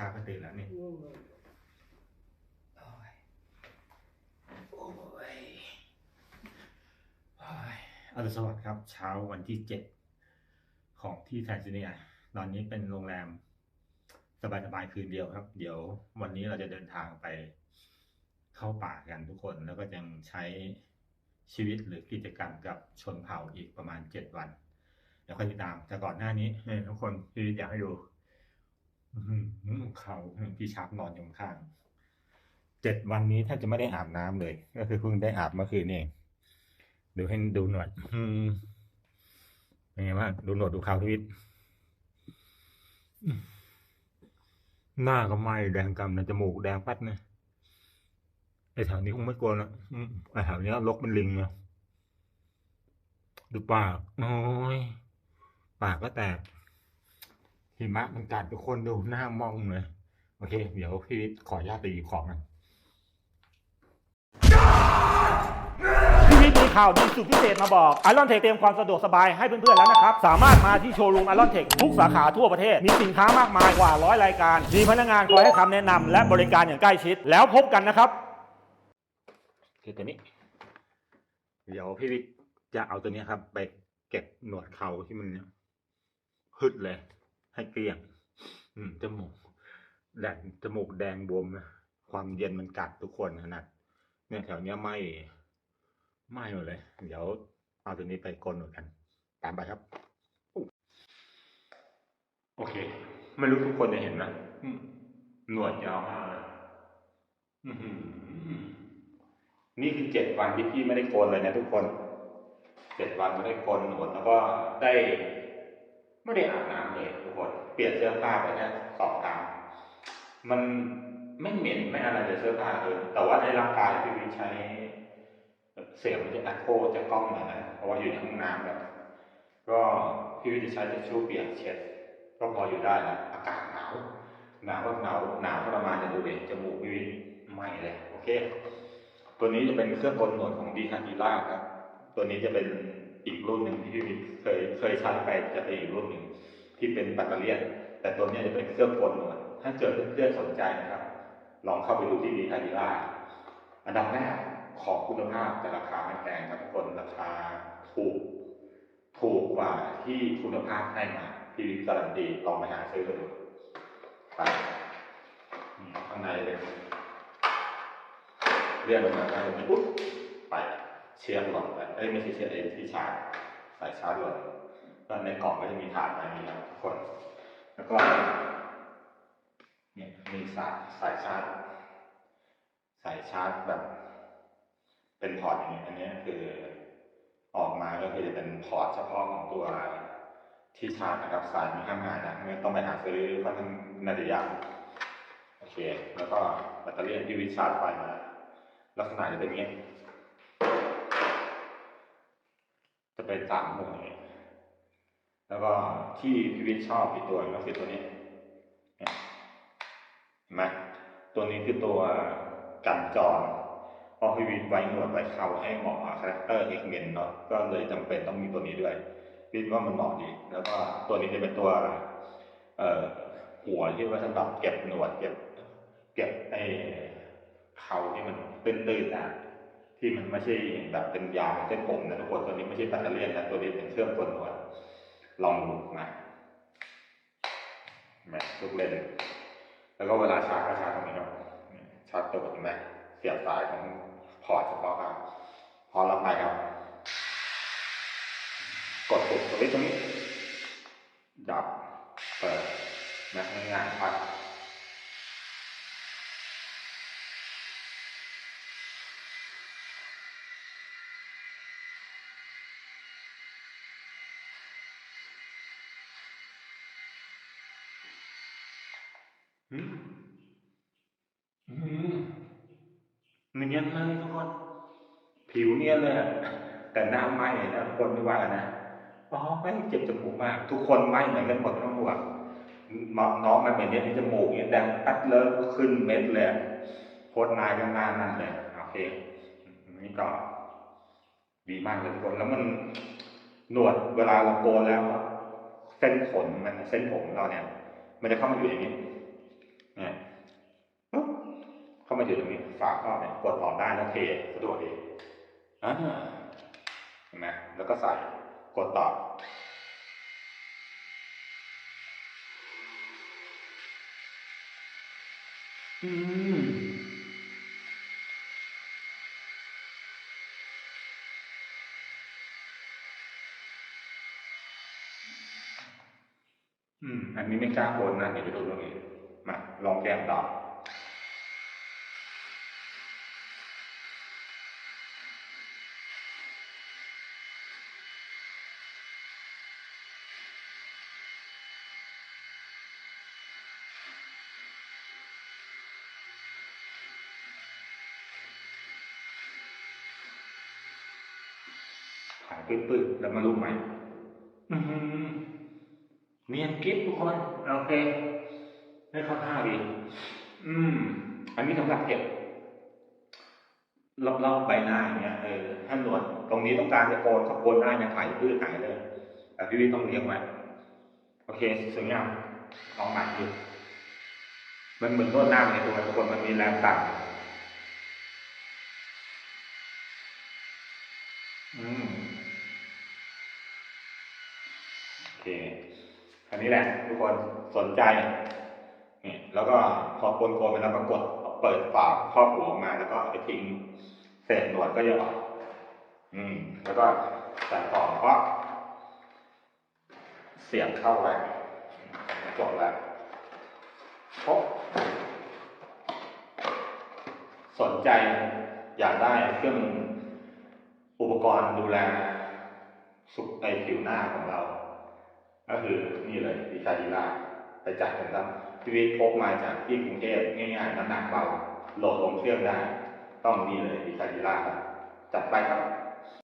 ชาก็ตื่นแล้วนี่โอ้ยโอ้ยโอ้ยอรุณสวัสดิ์ครับ เช้าวันที่เจ็ดของที่แทนซิเนีย ตอนนี้เป็นโรงแรม สบายๆคืนเดียวครับ เดี๋ยววันนี้เราจะเดินทางไปเข้าป่ากันทุกคน แล้วก็ยังใช้ชีวิตหรือกิจกรรมกับชนเผ่าอีกประมาณเจ็ดวัน เดี๋ยวค่อยติดตามแต่ก่อนหน้านี้ให้ทุกคนพี่อยากให้ดูอื้อหือ เขาพี่ชาร์ปนอนอยู่ข้างเจ็ดวันนี้แทบจะไม่ได้อาบน้ำเลย ก็คือเพิ่งได้อาบเมื่อคืนนี่เองดูให้ดูหนวดอืมเป็นไงบ้างดูหนวดดูเขาทวิตหน้าก็ไหม้แดงกำนะจมูกแดงปัดนะไอ้แถวนี้คงไม่กลัวนะไอ้แถวนี้ลกเป็นลิงนะดูปากโอ้ยปากก็แตก หิมะมันกัดทุกคนดูหน้ามองเลย โอเค เดี๋ยวพี่วิทย์ขออนุญาตไปหยิบของกันพี่วิทย์มีข่าวดีสุดพิเศษมาบอกไอรอนเทคเตรียมความสะดวกสบายให้เพื่อนๆแล้วนะครับ สามารถมาที่โชว์รูมไอรอนเทคทุกสาขาทั่วประเทศ มีสินค้ามากมายกว่าร้อยรายการ มีพนักงานคอยให้คำแนะนำและบริการอย่างใกล้ชิด แล้วพบกันนะครับ คือตัวนี้ เดี๋ยวพี่วิทย์จะเอาตัวนี้ครับ ไปเก็บหนวดเขาที่มันเนี่ยหึดเลย ให้เกลี้ยง อืมจมูกแดงจมูกแดงบวมนะความเย็นมันกัดทุกคนขนาดเนี่ยแถวเนี้ยไหมไหมหมดเลย เดี๋ยวเอาตัวนี้ไปโกนหนกัน ตามไปครับ โอเค ไม่รู้ทุกคนจะเห็นนะอืมหนวดยาวมากเลยอือหือนี่คือเจ็ดวันที่พี่ไม่ได้โกนเลยนะทุกคน เจ็ดวันไม่ได้โกนหนวดแล้วก็ได้ ไม่ได้อาบน้ำเลยทุกคนเปลี่ยนเสื้อผ้าไปแค่สองครั้งมันไม่เหม็นไม่อะไรเลยเสื้อผ้าเลยแต่ว่าในร่างกายพี่วิทย์ใช้เสียงมันจะอัดโคจะกล้องหน่อยนะเพราะว่าอยู่ในห้องน้ำแบบ ก็พี่วิทย์จะใช้ทิชชู่เปียกเช็ด ก็พออยู่ได้นะอากาศหนาวหนาวก็หนาวหนาวทรมานจะดูเด็จมูกพี่วิทย์ไหม่เลยโอเค ตัวนี้จะเป็นเครื่องกลหนวดของดีคาติล่าครับ ตัวนี้จะเป็น อีกรุ่นหนึ่งที่พี่เคยเคยใช้ไปจะเป็นอีกรุ่นหนึ่งที่เป็นแบตเตอรี่ยนแต่ตัวนี้จะเป็นเครื่องกลนวดถ้าเกิดเพื่อนๆสนใจนะครับ ลองเข้าไปดูที่ดีคาติล่าอันดับแรกของคุณภาพแต่ราคาไม่แพงครับทุกคนราคาถูกถูกกว่าที่คุณภาพให้มาพี่วิการันตีลองไปหาซื้อกันดูไปข้างในเลยเรียกมันมาได้มันปุ๊บไป เชียร์หลอดไปเอ้ยไม่ใช่เชียร์เองที่ชาร์จใส่ชาร์จหลอดก็ในกล่องก็จะมีถาดมามีนะทุกคน แล้วก็เนี่ยมีสายสายชาร์จสายชาร์จแบบ เป็นพอร์ตอย่างนี้อันนี้คือออกมาก็คือจะเป็นพอร์ตเฉพาะของตัวที่ชาร์จนะครับสายมีข้างในนะไม่ต้องไปหาซื้อค่อนข้างน่าจะยากโอเค แล้วก็แบตเตอรี่ที่วิชาร์จไฟมา ลักษณะจะเป็นอย่างนี้ จะเป็นสามหน่วยแล้วก็ที่พิวิทย์ชอบอีกตัวก็คือตัวนี้เห็นไหมตัวนี้คือตัวกันจรเพราะพิวิทย์ไว้หนวดไว้เขาให้เหมาะกับคาแรคเตอร์เอกเมนเนาะก็เลยจำเป็นต้องมีตัวนี้ด้วยพิวิทย์ว่ามันเหมาะดี แล้วก็ตัวนี้จะเป็นตัว เอ่อหัวที่ไว้สำหรับเก็บหนวดเก็บ เก็บไอ้เขาที่มันตื้นๆนะ ที่มันไม่ใช่แบบเป็นยาวเป็นเส้นผมนะทุกคนตัวนี้ไม่ใช่แบตเตอรี่นะตัวนี้เป็นเครื่องกลหนวดลองดูมาแม่ลูกเล่นแล้วก็เวลาชาร์จก็ชาร์จตรงนี้ครับชาร์จตัวเห็นไหมเสียบสายของพอร์ตเฉพาะครับพอรับไปครับ กดปุ่มตัวนี้ตรงนี้ ดับ เปิดนะง่ายๆครับ อื มอืมเนียนเลยทุกคน ผิวเนียนเลยแต่หน้าไหม้นะทุกคนไม่ว่านะอ๋อไม่เจ็บจมูกมาก ทุกคนไหม้เหมือนกันหมดไม่ต้องห่วน้องมันเป็นเนี้ยที่จมูกเนี่ยแดงตัดเลิกขึ้นเม็ดเลยโคตรนายก็งานนั่นเลยโอเคนี่ก็ดีมากเลยทุกคนแล้วมันหนวดเวลาเราโกนแล้วเส้นขนมันเส้นผมเราเนี่ย มันจะเข้ามาอยู่อย่างนี้ มาอยู่ตรงนี้ฝาครอบเนี่ยกดออกได้แล้วเทสะดวกดีอ่าเห็นไหมแล้วก็ใส่กดต่ออืมอืม อันนี้ไม่กล้าโอนนะเดี๋ยวไปดูตรงนี้มาลองแก้มต่อ ถ่ายปื้ดๆแล้วมาลูกใหม่อือหือเนียนกิ๊บทุกคน โอเค ได้เข้าท่าดี อืม อันนี้สำหรับเก็บรอบๆใบหน้าอย่างเงี้ยเออถ้าหนวดตรงนี้ต้องการจะโกนก็โกนได้นะถ่ายพืชหายเลยแต่พี่วิต้องเลี้ยงไว้โอเคสวยงามลองใหม่ดูมันเหมือนนวดหน้าในตัวทุกคนมันมีแรงต่ำอืม อันนี้แหละทุกคนสนใจนี่แล้วก็พอโกนโกนไปแล้วก็กดเปิดฝาครอบหัวมา แล้วก็ไปทิ้งเศษหนวดก็จะออกอืม แล้วก็ใส่ต่อก็เสียบเข้าไปจบแล้วครบสนใจอยากได้เครื่องอุปกรณ์ดูแลสุขในผิวหน้าของเรา ก็คือนี่เลยวิชาดีลาไปจัดกันครับพี่วิทย์พกมาจากที่กรุงเทพง่ายๆน้ำหนักเบาโหลดลงเครื่องได้ ต้องนี่เลยวิชาดีลาครับจัดไปครับ